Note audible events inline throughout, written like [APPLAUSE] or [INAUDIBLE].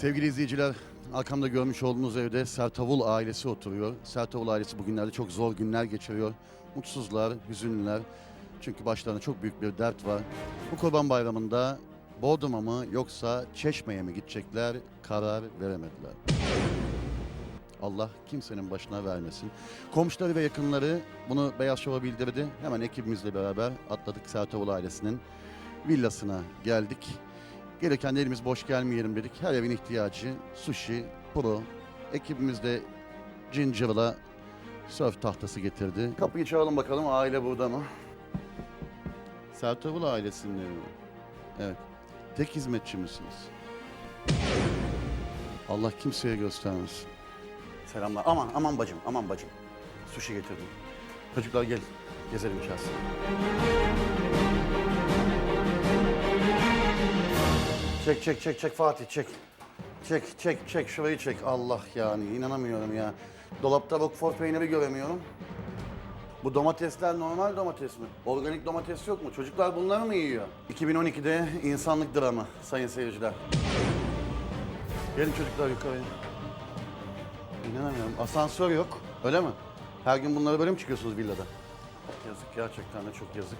Sevgili izleyiciler, arkamda görmüş olduğunuz evde Sertavul ailesi oturuyor. Sertavul ailesi bugünlerde çok zor günler geçiriyor. Mutsuzlar, hüzünlüler. Çünkü başlarında çok büyük bir dert var. Bu Kurban Bayramı'nda Bodrum'a mı yoksa Çeşme'ye mi gidecekler karar veremediler. Allah kimsenin başına vermesin. Komşuları ve yakınları bunu Beyaz Şov'a bildirdi. Hemen ekibimizle beraber atladık Sertavul ailesinin villasına geldik. Gelirken de elimiz boş gelmeyelim dedik. Her evin ihtiyacı sushi, pro. Ekibimiz de Ginger surf tahtası getirdi. Kapıyı çalalım bakalım aile burada mı? Sertavul ailesinin evi mi? Evet. Tek hizmetçi misiniz? Allah kimseye göstermesin. Selamlar. Aman aman bacım, aman bacım. Sushi getirdim. Çocuklar gel. Gezelim içerisinde. Çek çek çek çek Fatih çek. Çek çek çek şurayı çek. Allah yani inanamıyorum ya. Dolapta Roquefort peyniri göremiyorum. Bu domatesler normal domates mi? Organik domates yok mu? Çocuklar bunları mı yiyor? 2012'de insanlık dramı sayın seyirciler. Gelin çocuklar yukarıya. İnanamıyorum. Asansör yok. Öyle mi? Her gün bunları böyle mi çıkıyorsunuz villada? Yazık gerçekten de çok yazık.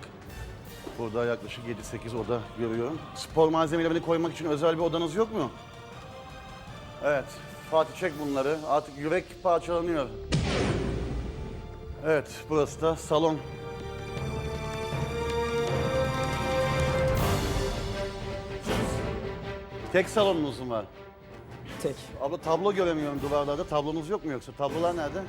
Burada yaklaşık 7-8 oda görüyorum. Spor malzemelerini koymak için özel bir odanız yok mu? Evet. Fatih çek bunları. Artık yürek parçalanıyor. Evet, burası da salon. Tek salonunuz mu var? Tek. Abla tablo göremiyorum duvarlarda. Tablonuz yok mu yoksa? Tablolar nerede?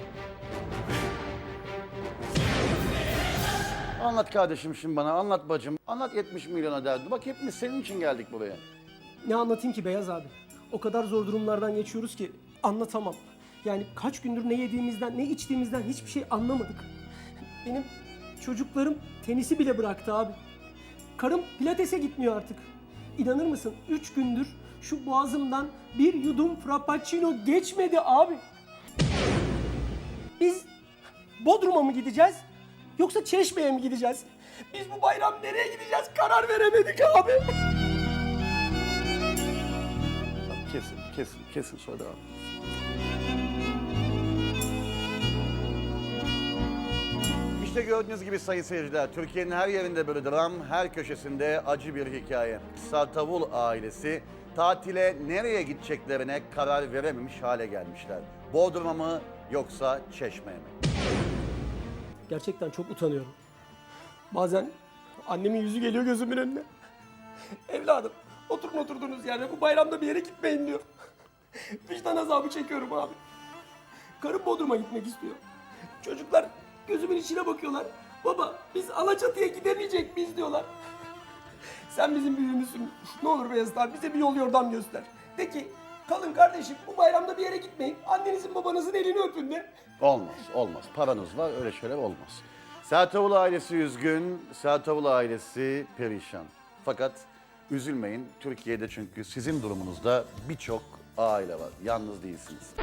Anlat kardeşim şimdi bana, anlat bacım. Anlat 70 milyona derdi. Bak hepimiz senin için geldik buraya. Ne anlatayım ki Beyaz abi? O kadar zor durumlardan geçiyoruz ki anlatamam. Yani kaç gündür ne yediğimizden, ne içtiğimizden hiçbir şey anlamadık. Benim çocuklarım tenisi bile bıraktı abi. Karım pilatese gitmiyor artık. İnanır mısın? Üç gündür şu boğazımdan bir yudum frappuccino geçmedi abi. Biz Bodrum'a mı gideceğiz? Yoksa Çeşme'ye mi gideceğiz? Biz bu bayram nereye gideceğiz? Karar veremedik abi. Kesin, kesin, kesin sonra devam. İşte gördüğünüz gibi sayın seyirciler, Türkiye'nin her yerinde böyle dram, her köşesinde acı bir hikaye. Sartavul ailesi tatile nereye gideceklerine karar verememiş hale gelmişler. Bodrum'a mı yoksa Çeşme'ye mi? Gerçekten çok utanıyorum. Bazen annemin yüzü geliyor gözümün önüne. Evladım oturun oturduğunuz yerde bu bayramda bir yere gitmeyin diyor. Vicdan azabı çekiyorum abi. Karım Bodrum'a gitmek istiyor. Çocuklar gözümün içine bakıyorlar. Baba biz Alaçatı'ya gidemeyecek miyiz diyorlar. Sen bizim büyüğümüzsün. Ne olur Beyazıt abi bize bir yol yordam göster. De ki kalın kardeşim bu bayramda bir yere gitmeyin. Annenizin babanızın elini öpün de. Olmaz, olmaz. Paranız var, öyle şeyler olmaz. Sertavul ailesi üzgün, Sertavul ailesi perişan. Fakat üzülmeyin, Türkiye'de çünkü sizin durumunuzda birçok aile var. Yalnız değilsiniz.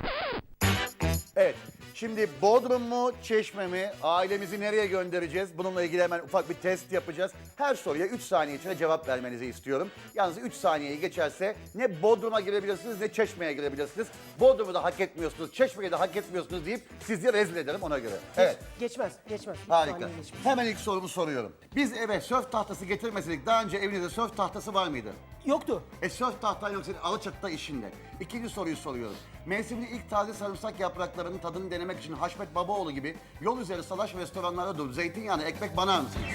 Evet, şimdi Bodrum mu, Çeşme mi? Ailemizi nereye göndereceğiz? Bununla ilgili hemen ufak bir test yapacağız. Her soruya 3 saniye içinde cevap vermenizi istiyorum. Yalnız 3 saniyeyi geçerse ne Bodrum'a girebilirsiniz ne Çeşme'ye girebilirsiniz. Bodrum'u da hak etmiyorsunuz, Çeşme'yi de hak etmiyorsunuz deyip sizi rezil ederim ona göre. Evet. Geçmez, geçmez. Bir Harika. saniye geçmez. Hemen ilk sorumu soruyorum. Biz eve sörf tahtası getirmeseydik daha önce evinizde sörf tahtası var mıydı? Yoktu. E sörf tahtan yok senin Alaçatı'da işinde. İkinci soruyu soruyorum. Mevsimli ilk taze sarımsak yapraklarının tadını denemek için Haşmet Babaoğlu gibi yol üzeri salaş restoranlarda durup zeytinyağını ekmek banar mısınız?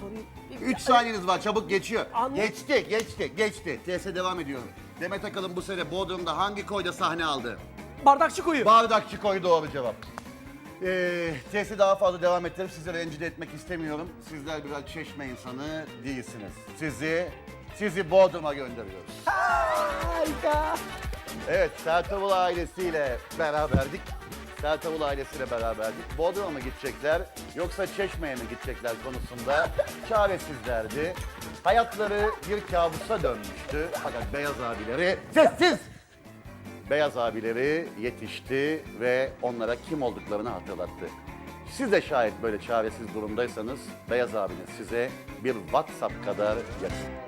Soruyu... Üç saniyeniz var çabuk geçiyor. Anladım. Geçti, geçti, geçti. TS devam ediyorum. Demet Akalın bu sene Bodrum'da hangi koyda sahne aldı? Bardakçı koyu. Bardakçı koyu doğru cevap. Ee, testi daha fazla devam ettirip sizi rencide etmek istemiyorum. Sizler biraz çeşme insanı değilsiniz. Sizi, sizi Bodrum'a gönderiyoruz. Harika. Evet, Sertavul ailesiyle beraberdik. Sertavul ailesiyle beraberdik. Bodrum'a mı gidecekler yoksa Çeşme'ye mi gidecekler konusunda [LAUGHS] çaresizlerdi. Hayatları bir kabusa dönmüştü. Fakat beyaz abileri sessiz! Beyaz abileri yetişti ve onlara kim olduklarını hatırlattı. Siz de şayet böyle çaresiz durumdaysanız Beyaz abiniz size bir WhatsApp kadar yakın.